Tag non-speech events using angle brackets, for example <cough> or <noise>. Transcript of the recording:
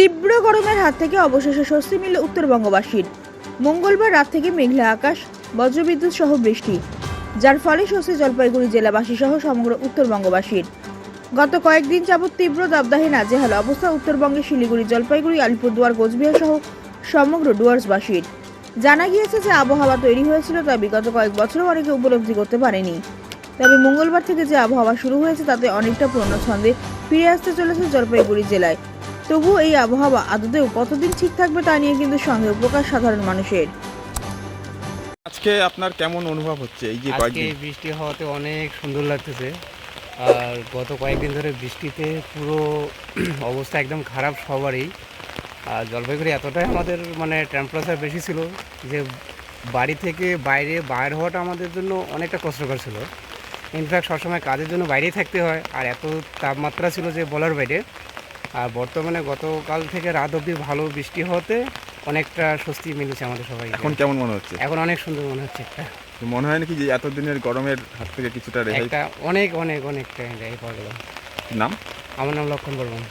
তীব্র গরমের হাত থেকে অবশেষে স্বস্তি মিলল উত্তরবঙ্গবাসীর। মঙ্গলবার রাত থেকে মেঘলা আকাশ, বজ্রবিদ্যুৎ সহ বৃষ্টি, যার ফলে স্বস্তি জলপাইগুড়ি জেলাবাসী সহ সমগ্র উত্তরবঙ্গবাসীর। গত কয়েকদিন যাবৎ তীব্র দাবদাহে নাজেহাল অবস্থা উত্তরবঙ্গের শিলিগুড়ি, জলপাইগুড়ি, আলিপুরদুয়ার, কোচবিহার সহ সমগ্র ডুয়ার্সবাসীর। জানা গিয়েছে যে আবহাওয়া তৈরি হয়েছিল তা বিগত কয়েক বছরও অনেকে উপলব্ধি করতে পারেনি। তবে মঙ্গলবার থেকে যে আবহাওয়া শুরু হয়েছে, তাতে অনেকটা পুরনো ছন্দে ফিরে আসতে চলেছে জলপাইগুড়ি জেলায়। তবুও এই আবহাওয়া আদতেও কতদিন ঠিক থাকবে তা নিয়ে কিন্তু সন্দেহ প্রকাশ সাধারণ মানুষের। আজকে আপনার কেমন অনুভব হচ্ছে এই যে আজকে বৃষ্টি হওয়াতে অনেক সুন্দর লাগতেছে। আর গত কয়েকদিন ধরে বৃষ্টিতে পুরো <clears throat> অবস্থা একদম খারাপ সবারই। আর জলপাইগুড়ি এতটাই আমাদের মানে টেম্পারেচার বেশি ছিল যে বাড়ি থেকে বাইরে বাইর হওয়াটা আমাদের জন্য অনেকটা কষ্টকর ছিল। ইনফ্যাক্ট সবসময় কাজের জন্য বাইরেই থাকতে হয়। আর এত তাপমাত্রা ছিল যে বলার বাইরে। আর বর্তমানে গতকাল থেকে রাত অব্দি ভালো বৃষ্টি হতে অনেকটা স্বস্তি মিলেছে আমাদের সবাই এখন কেমন মনে হচ্ছে? এখন অনেক সুন্দর মনে হচ্ছে একটা। মনে হয় নাকি যে এতদিনের গরমের হাত থেকে কিছুটা রেহাই অনেক অনেক অনেকটা রেহাই পাওয়া গেল। নাম? আমার নাম লক্ষণ বর্মন।